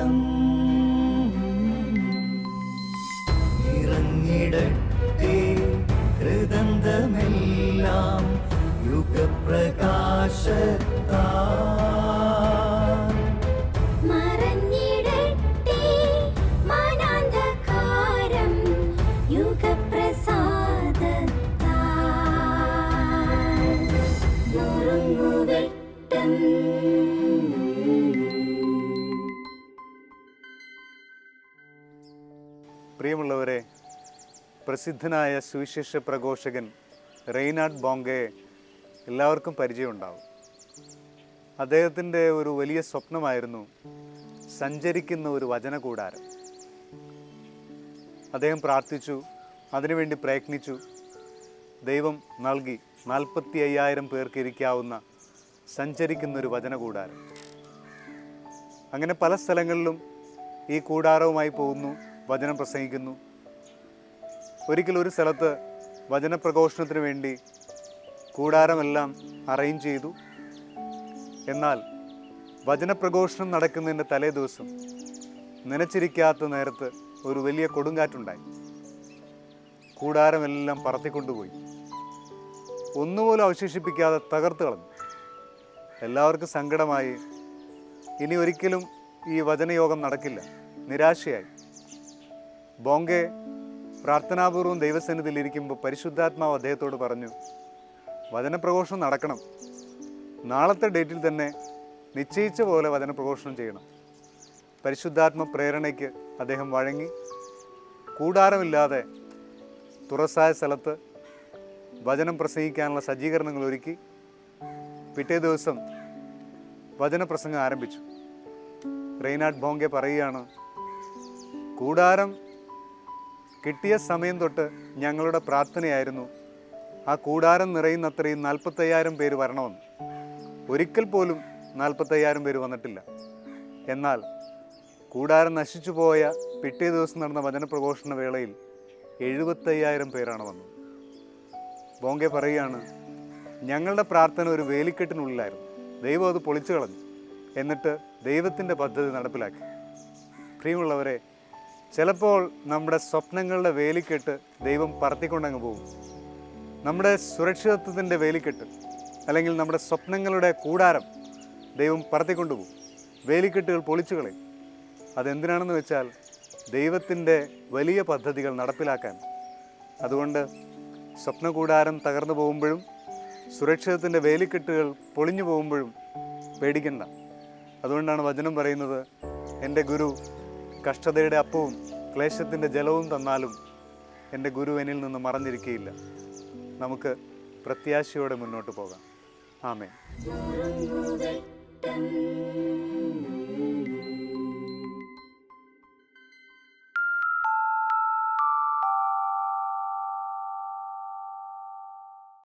നുറുങ്ങുവെട്ടം ഇറങ്ങിടട്ടെ ഹൃദന്തമെല്ലാം യുഗപ്രകാശത്താ പ്രിയമുള്ളവരെ പ്രസിദ്ധനായ സുവിശേഷ പ്രഘോഷകൻ റെയ്നാഡ് ബോങ്കയെ എല്ലാവർക്കും പരിചയമുണ്ടാവും. അദ്ദേഹത്തിന്റെ ഒരു വലിയ സ്വപ്നമായിരുന്നു സഞ്ചരിക്കുന്ന ഒരു വചനകൂടാരം. അദ്ദേഹം പ്രാർത്ഥിച്ചു അതിനുവേണ്ടി പ്രയത്നിച്ചു. ദൈവം നൽകി നാൽപ്പത്തി അയ്യായിരം പേർക്ക് ഇരിക്കാവുന്ന സഞ്ചരിക്കുന്ന ഒരു വചനകൂടാരം. അങ്ങനെ പല സ്ഥലങ്ങളിലും ഈ കൂടാരവുമായി പോകുന്നു. വചനം പ്രസംഗിക്കുന്നു. ഒരിക്കൽ ഒരു സ്ഥലത്ത് വചനപ്രഘോഷണത്തിന് വേണ്ടി കൂടാരമെല്ലാം അറേഞ്ച് ചെയ്തു. എന്നാൽ വചനപ്രഘോഷണം നടക്കുന്നതിന്റെ തലേ ദിവസം നനച്ചിരിക്കാത്ത നേരത്ത് ഒരു വലിയ കൊടുങ്കാറ്റുണ്ടായി. കൂടാരമെല്ലാം പറത്തിക്കൊണ്ടുപോയി. ഒന്നുപോലും അവശേഷിപ്പിക്കാതെ തകർത്ത് കളഞ്ഞു. എല്ലാവർക്കും സങ്കടമായി. ഇനി ഒരിക്കലും ഈ വചനയോഗം നടക്കില്ല. നിരാശയായി. ബോംഗെ പ്രാർത്ഥനാപൂർവം ദൈവസന്നിധിയിൽ ഇരിക്കുമ്പോൾ പരിശുദ്ധാത്മാവ് അദ്ദേഹത്തോട് പറഞ്ഞു വചനപ്രഘോഷണം നടക്കണം. നാളത്തെ ഡേറ്റിൽ തന്നെ നിശ്ചയിച്ച പോലെ വചനപ്രഘോഷണം ചെയ്യണം. പരിശുദ്ധാത്മ പ്രേരണയ്ക്ക് അദ്ദേഹം വഴങ്ങി കൂടാരമില്ലാതെ തുറസായ സ്ഥലത്ത് വചനം പ്രസംഗിക്കാനുള്ള സജ്ജീകരണങ്ങൾ ഒരുക്കി പിറ്റേ ദിവസം വചനപ്രസംഗം ആരംഭിച്ചു. റെയ്നാഡ് ബോങ്കെ പറയുകയാണ് കൂടാരം കിട്ടിയ സമയം തൊട്ട് ഞങ്ങളുടെ പ്രാർത്ഥനയായിരുന്നു. ആ കൂടാരം നിറയുന്നത്രയും നാൽപ്പത്തയ്യായിരം പേര് വരണമെന്ന്. ഒരിക്കൽ പോലും നാൽപ്പത്തയ്യായിരം പേര് വന്നിട്ടില്ല. എന്നാൽ കൂടാരം നശിച്ചു പോയ പിറ്റേ ദിവസം നടന്ന വചനപ്രഘോഷണ വേളയിൽ എഴുപത്തയ്യായിരം പേരാണ് വന്നത്. ബോങ്കെ പറയുകയാണ് ഞങ്ങളുടെ പ്രാർത്ഥന ഒരു വേലിക്കെട്ടിനുള്ളിലായിരുന്നു. ദൈവം അത് പൊളിച്ചു കളഞ്ഞു എന്നിട്ട് ദൈവത്തിന്റെ പദ്ധതി നടപ്പിലാക്കി. പ്രിയമുള്ളവരെ ചിലപ്പോൾ നമ്മുടെ സ്വപ്നങ്ങളുടെ വേലിക്കെട്ട് ദൈവം പറത്തിക്കൊണ്ടങ്ങ് പോകും. നമ്മുടെ സുരക്ഷിതത്വത്തിന്റെ വേലിക്കെട്ട് അല്ലെങ്കിൽ നമ്മുടെ സ്വപ്നങ്ങളുടെ കൂടാരം ദൈവം പറത്തിക്കൊണ്ടുപോകും വേലിക്കെട്ടുകൾ പൊളിച്ചു കളയും. അതെന്തിനാണെന്ന് വെച്ചാൽ ദൈവത്തിന്റെ വലിയ പദ്ധതികൾ നടപ്പിലാക്കാൻ. അതുകൊണ്ട് സ്വപ്നകൂടാരം തകർന്നു പോകുമ്പോഴും സുരക്ഷിതത്തിന്റെ വേലിക്കെട്ടുകൾ പൊളിഞ്ഞു പോകുമ്പോഴും പേടിക്കണ്ട. അതുകൊണ്ടാണ് വചനം പറയുന്നത് എന്റെ ഗുരു കഷ്ടതയുടെ അപ്പവും ക്ലേശത്തിന്റെ ജലവും തന്നാലും എന്റെ ഗുരു എന്നിൽ നിന്ന് മറഞ്ഞിരിക്കുകയില്ല നമുക്ക് പ്രത്യാശയോടെ മുന്നോട്ട് പോകാം. ആമേ